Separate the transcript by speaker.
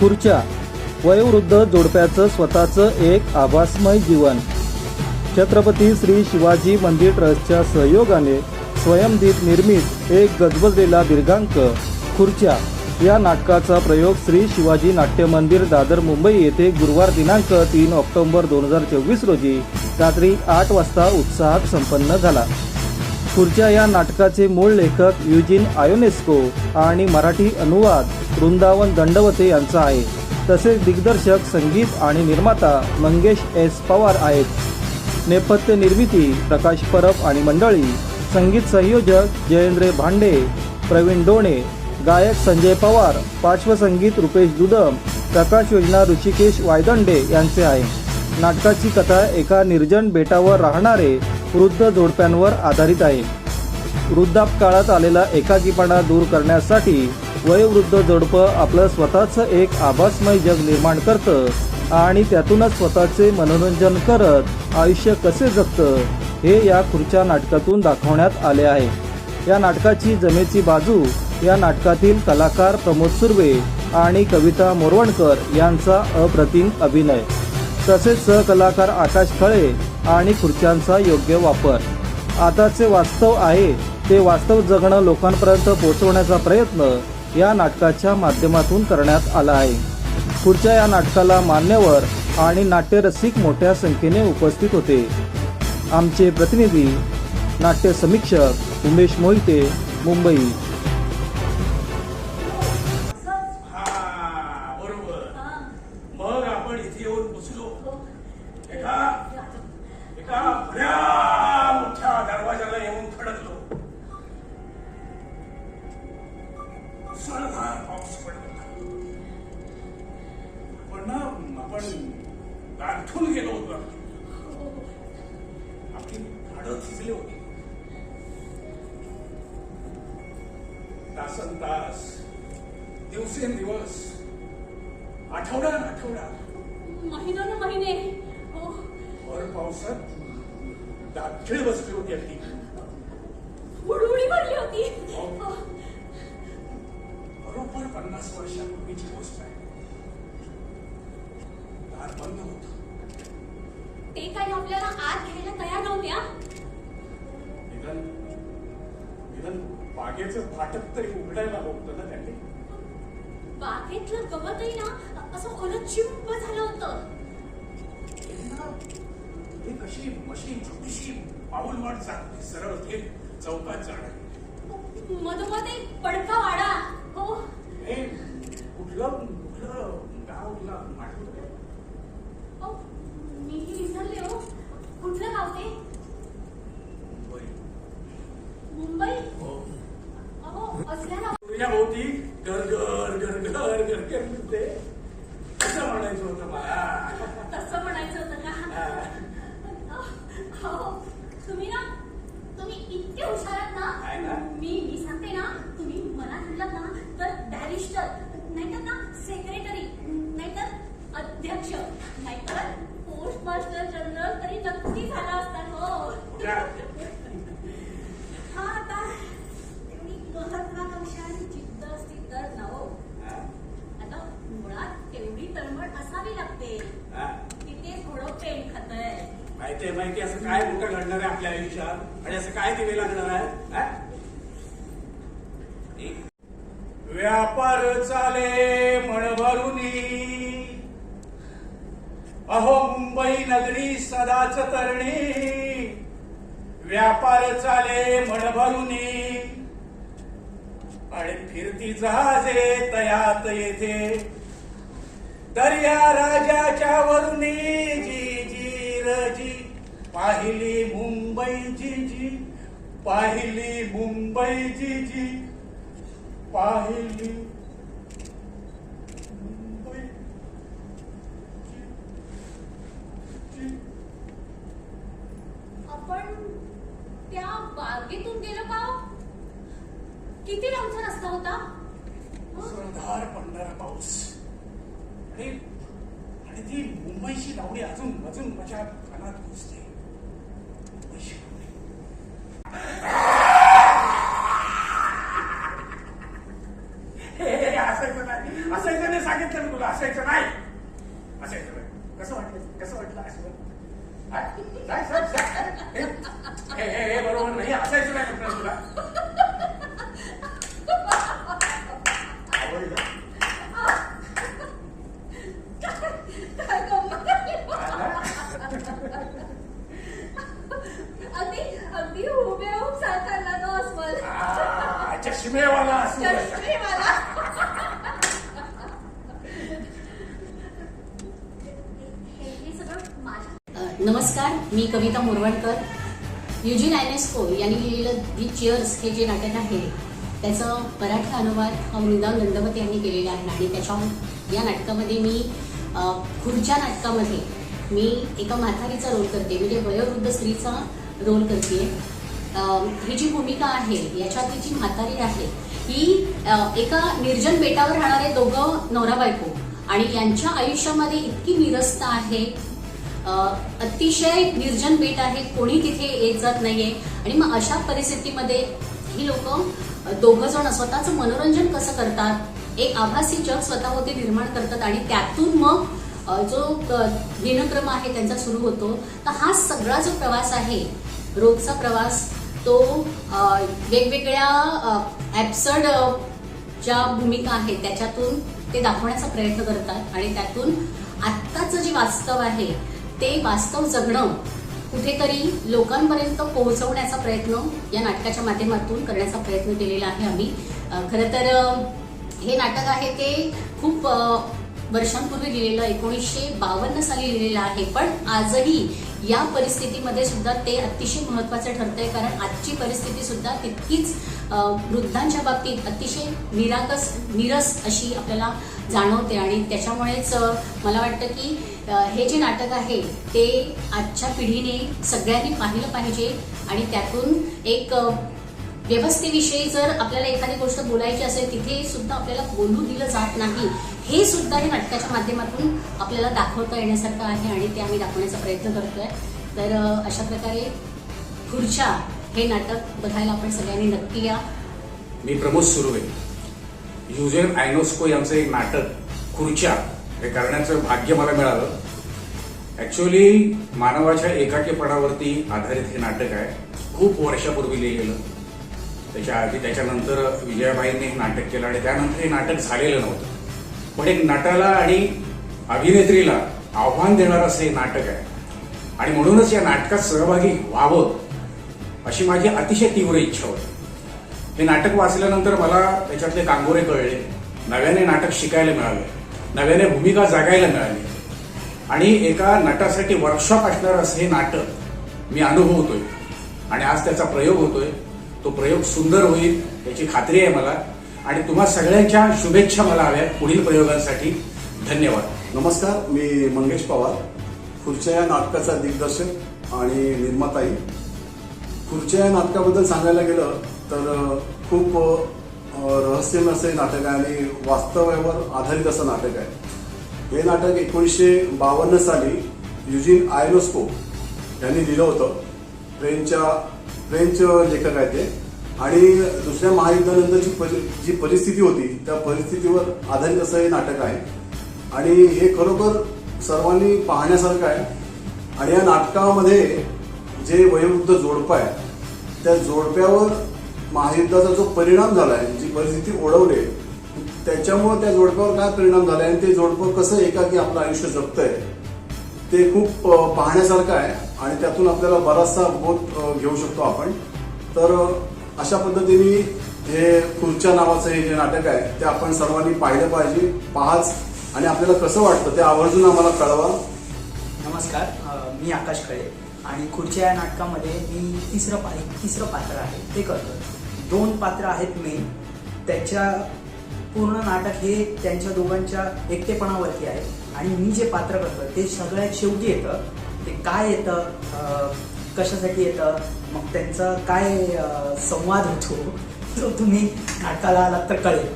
Speaker 1: खुर्च्या वयोवृद्ध जोडप्याचं स्वतःचं एक आभासमय जीवन. छत्रपती श्री शिवाजी मंदिर ट्रस्टच्या सहयोगाने स्वयंदीप निर्मित एक गजबजलेला दीर्घांक खुर्च्या या नाटकाचा प्रयोग श्री शिवाजी नाट्य मंदिर दादर मुंबई येथे गुरुवार दिनांक तीन ऑक्टोबर दोन हजार चोवीस रोजी रात्री आठ वाजता उत्साहात संपन्न झाला. खुर्च्या या नाटकाचे मूळ लेखक युजिन आयोनेस्को आणि मराठी अनुवाद वृंदावन दंडवते यांचा आहे. तसेच दिग्दर्शक संगीत आणि निर्माता मंगेश एस पवार आहेत. नेपथ्य निर्मिती प्रकाश परब आणि मंडळी संगीत संयोजक जयेंद्र भांडे प्रवीण डोणे गायक संजय पवार पार्श्वसंगीत रुपेश दुदम प्रकाश योजना ऋषिकेश वायदंडे यांचे आहे. नाटकाची कथा एका निर्जन बेटावर राहणारे वृद्ध जोडप्यांवर आधारित आहे. वृद्धापकाळात आलेला एकाकीपणा दूर करण्यासाठी वयोवृद्ध जोडपं आपलं स्वतःचं एक आभासमय जग निर्माण करतं आणि त्यातूनच स्वतःचे मनोरंजन करत आयुष्य कसे जगतं हे या खुर्च्या नाटकातून दाखवण्यात आले आहे. या नाटकाची जमेची बाजू या नाटकातील कलाकार प्रमोद सुर्वे आणि कविता मोरवणकर यांचा अप्रतिम अभिनय. तसेच सहकलाकार आकाश खळे आणि खुर्च्यांचा योग्य वापर. आताचे वास्तव आहे ते वास्तव जगणं लोकांपर्यंत पोहोचवण्याचा प्रयत्न या नाटकाच्या माध्यमातून करण्यात आला आहे. पुढच्या या नाटकाला मान्यवर आणि नाट्यरसिक मोठ्या संख्येने उपस्थित होते. आमचे प्रतिनिधी नाट्य समीक्षक उमेश मोहिते मुंबई.
Speaker 2: होती तासन तास दिवसेंदिवस आठवडा
Speaker 3: महिनोन महिने हो
Speaker 2: भर पावसात दाखीळ बसली होती अगदी
Speaker 3: उडउडी भरली होती.
Speaker 2: बरोबर पन्नास वर्षापूर्वीची गोष्ट आहे दार बंद होत
Speaker 3: ते काही आपल्याला आत घ्यायला तयार नव्हत्या
Speaker 2: निधन निधन बागेचं फाटक तरी उघडायला होतं ना त्यांनी?
Speaker 3: बागेतलं गवतही ना असं ओलं चिंप झालं होतं.
Speaker 2: एक अशी मशीन छोटीशी पाऊल वाट जाते सरळ थेट चौकात जाणार
Speaker 3: मधोमध एक पडका वाडा. हो.
Speaker 2: हे कुठलं गाव तुला आठवत का?
Speaker 3: हो मीही विसरले हो कुठलं गाव ते
Speaker 2: मुंबई.
Speaker 3: मुंबई
Speaker 2: हो.
Speaker 3: अहो असल्याला
Speaker 2: तुझ्याभोवती गरगर गरगर गरगर फिरते असं म्हणायचं होतं मला
Speaker 3: तसं म्हणायचं होतं. का हो तुम्ही ना तुम्ही इतके हुशार आहात ना
Speaker 2: ना?
Speaker 3: मी मी सांगते ना तुम्ही मनात म्हटलात ना तर बॅरिस्टर नाहीतर ना सेक्रेटरी नाहीतर अध्यक्ष नाहीतर पोस्ट मास्टर जनरल तरी नक्की झाला असतात
Speaker 2: का?
Speaker 3: हा आता एवढी महत्वाकांक्षा आणि जिद्द असती तर ना हो
Speaker 2: हा?
Speaker 3: आता मुळात तेवढी तळमळ असावी लागते
Speaker 2: हा?
Speaker 3: तिथे थोडं पेन खातंय
Speaker 2: माहितीये माहिती असं लागणार आहे आपल्या आयुष्यात? आणि असं काय दिवे लागणार आहे व्यापार चाले मण भरुनी अहो मुंबई नगरी सदाच तरणी. व्यापार चाले मण भरुनी आणि फिरती जहाजे तयात येथे. दर्या राजाच्या वरुणी जी जी रजी. पाहिली मुंबई जी जी पाहिली मुंबई जी जी पाहिली.
Speaker 3: आपण त्या बागेतून गेलो का हो? किती लांबचा रस्ता होता
Speaker 2: मुसळधार पडणारा पाऊस आणि आणि ती मुंबईची लावणी अजून अजून माझ्या कानात घुसते मुंबईची लावणी. हे, हे, हे, असायचं नाही असायचं नाही किती सांगितलं मी तुला असायचं नाही असायचं नाही कसं वाटलं कसं वाटलं असं हा? काय, सांग, सांग. हे, हे, हे, हे बरोबर नाही असायचं नाही म्हटलं तुला आवडलं?
Speaker 3: काय गंमत आहे. अगदी अगदी हुबेहूब साकारला तो अस्वल
Speaker 2: आ, चष्मेवाला असू
Speaker 3: चष्मेवाला. हे हे सगळं माझ्या
Speaker 4: अ, नमस्कार मी कविता मोरवणकर. युजीन आयनेस्को यांनी लिहिलेलं दी चिअर्स हे जे नाटक आहे त्याचं मराठी अनुवाद हा मृदा नंदवत यांनी केलेला आहे आणि त्याच्या या नाटकामध्ये मी खुर्च्या नाटकामध्ये मी एका म्हातारीचा रोल करते. म्हणजे वयोवृद्ध स्त्रीचा रोल करते ही जी भूमिका आहे याच्यातली जी म्हातारी आहे ही एका निर्जन बेटावर राहणारे दोघं नवरा बायको आणि यांच्या आयुष्यामध्ये इतकी निरस्त आहे अतिशय निर्जन बेट आहे कोणी तिथे येत जात नाहीये. आणि मग अशा परिस्थितीमध्ये ही लोक दोघं जण स्वतःचं मनोरंजन कसं करतात? एक आभासी जग स्वतःवरती निर्माण करतात आणि त्यातून मग जो क- दिनक्रम आहे त्यांचा सुरू होतो. तर हा सगळा जो प्रवास आहे रोजचा प्रवास तो वेगवेगळ्या ऍप्सड ज्या भूमिका आहेत त्याच्यातून ते दाखवण्याचा प्रयत्न करतात. आणि त्यातून आत्ताचं जे वास्तव आहे ते वास्तव जगणं कुठेतरी लोकांपर्यंत पोहोचवण्याचा प्रयत्न या नाटकाच्या माध्यमातून करण्याचा प्रयत्न केलेला आहे आम्ही. खरं तर हे नाटक आहे ते खूप वर्षांपूर्वी लिहिलेलं एकोणीसशे बावन्न साली लिहिलेलं आहे. पण आजही या परिस्थितीमध्ये सुद्धा ते अतिशय महत्वाचं ठरतंय कारण आजची परिस्थिती सुद्धा तितकीच वृद्धांच्या बाबतीत अतिशय निराकस निरस अशी आपल्याला जाणवते. आणि त्याच्यामुळेच मला वाटतं की हे जे नाटक आहे ते आजच्या पिढीने सगळ्यांनी पाहिलं पाहिजे आणि त्यातून एक व्यवस्थेविषयी जर आपल्याला एखादी गोष्ट बोलायची असेल तिथे सुद्धा आपल्याला बोलू दिलं जात नाही हे सुद्धा हे नाटकाच्या माध्यमातून आपल्याला दाखवता येण्यासारखं आहे आणि ते आम्ही दाखवण्याचा प्रयत्न करतोय. तर अशा प्रकारे खुर्च्या हे नाटक बघायला आपण सगळ्यांनी नक्की या.
Speaker 2: मी प्रमोद सुर्वे. युजेन आयनोस्को यांचं एक नाटक खुर्च्या. हे करण्याचं भाग्य मला मिळालं. ऍक्च्युअली मानवाच्या एकाकीपणावरती आधारित हे नाटक आहे. खूप वर्षापूर्वी लिहिलेलं. त्याच्या आधी त्याच्यानंतर विजयाबाईंनी हे नाटक केलं आणि त्यानंतर हे नाटक झालेलं नव्हतं. पण एक नटाला आणि अभिनेत्रीला आव्हान देणारं असं हे नाटक आहे. आणि म्हणूनच या नाटकात सहभागी व्हावं अशी माझी अतिशय तीव्र इच्छा होती. हे नाटक वाचल्यानंतर मला त्याच्यातले कांगोरे कळले. नव्याने नाटक शिकायला मिळालं. नव्याने भूमिका जागायला मिळाली. आणि एका नटासाठी वर्कशॉप असणार असं हे नाटक मी अनुभवतोय. आणि आज त्याचा प्रयोग होतोय. तो प्रयोग सुंदर होईल याची खात्री आहे मला. आणि तुम्हा सगळ्यांच्या शुभेच्छा मला हव्यात पुढील प्रयोगांसाठी. धन्यवाद.
Speaker 5: नमस्कार मी मंगेश पवार खुर्च्या या नाटकाचा दिग्दर्शक आणि निर्माताई. खुर्च्या या नाटकाबद्दल सांगायला गेलं तर खूप रहस्यमय असं हे नाटक आहे आणि वास्तव्यावर आधारित असं नाटक आहे. हे नाटक एकोणीसशे बावन्न साली युजिन आयनोस्को यांनी लिहिलं होतं. फ्रेंचच्या फ्रेंच लेखक आहे ते. आणि दुसऱ्या महायुद्धानंतरची परि जी परिस्थिती होती त्या परिस्थितीवर आधारित असं हे नाटक आहे. आणि हे खरोखर सर्वांनी पाहण्यासारखं आहे. आणि या नाटकामध्ये जे वयोवृद्ध जोडपं आहे त्या जोडप्यावर महायुद्धाचा जो परिणाम झाला आहे जी परिस्थिती ओढवली त्याच्यामुळे त्या जोडप्यावर काय परिणाम झाला आणि ते जोडपं कसं एकाकी आपलं आयुष्य जगतंय ते खूप पाहण्यासारखं आहे आणि त्यातून आपल्याला बराचसा बोध घेऊ शकतो आपण. तर अशा पद्धतीने हे खुर्च्या नावाचं हे जे नाटक आहे ते आपण सर्वांनी पाहिलं पाहिजे पाहाच आणि आपल्याला कसं वाटतं ते आवर्जून आम्हाला कळवा.
Speaker 6: नमस्कार मी आकाश खळे आणि खुर्च्या या नाटकामध्ये मी तिसरं पा तिसरं पात्र आहे ते करतो दोन पात्र आहेत मेन त्याच्या पूर्ण नाटक हे त्यांच्या दोघांच्या एकटेपणावरती आहे. आणि मी जे पात्र करतो ते सगळ्यात शेवटी येतं. ते काय येतं कशासाठी येतं मग त्यांचा काय संवाद होतो तो तुम्ही नाटकाला आलात तर कळेल.